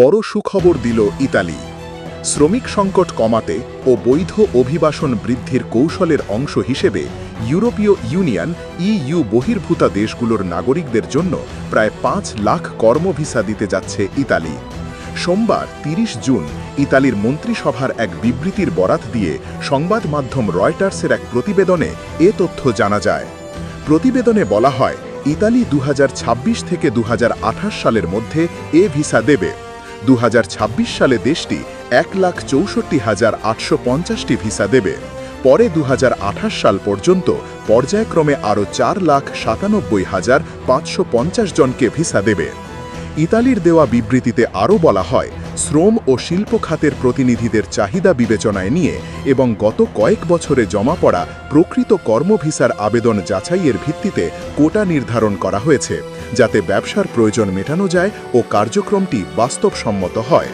বড় সুখবর দিল ইতালি। শ্রমিক সংকট কমাতে ও বৈধ অভিবাসন বৃদ্ধির কৌশলের অংশ হিসেবে ইউরোপীয় ইউনিয়ন ইইউ বহির্ভূতা দেশগুলোর নাগরিকদের জন্য প্রায় পাঁচ লাখ কর্মভিসা দিতে যাচ্ছে ইতালি। সোমবার ৩০ জুন ইতালির মন্ত্রিসভার এক বিবৃতির বরাত দিয়ে সংবাদ মাধ্যম রয়টার্সের এক প্রতিবেদনে এ তথ্য জানা যায়। প্রতিবেদনে বলা হয়, ইতালি দু হাজার ছাব্বিশ থেকে দু হাজার আঠাশ সালের মধ্যে এ ভিসা দেবে। দু হাজার ছাব্বিশ সালে দেশটি এক লাখ চৌষট্টি হাজার আটশো পঞ্চাশটি ভিসা দেবে। পরে দু হাজার আঠাশ সাল পর্যন্ত পর্যায়ক্রমে আরও চার লাখ সাতানব্বই হাজার পাঁচশো জনকে ভিসা দেবে। ইতালির দেওয়া বিবৃতিতে আরও বলা হয়, শ্রম ও শিল্প খাতের প্রতিনিধিদের চাহিদা বিবেচনায় নিয়ে এবং গত কয়েক বছরে জমা পড়া প্রকৃত কর্মভিসার আবেদন যাচাইয়ের ভিত্তিতে কোটা নির্ধারণ করা হয়েছে। যাতে ব্যবসার প্রয়োজন মেটানো যায় ও কার্যক্রমটি বাস্তবসম্মত হয়।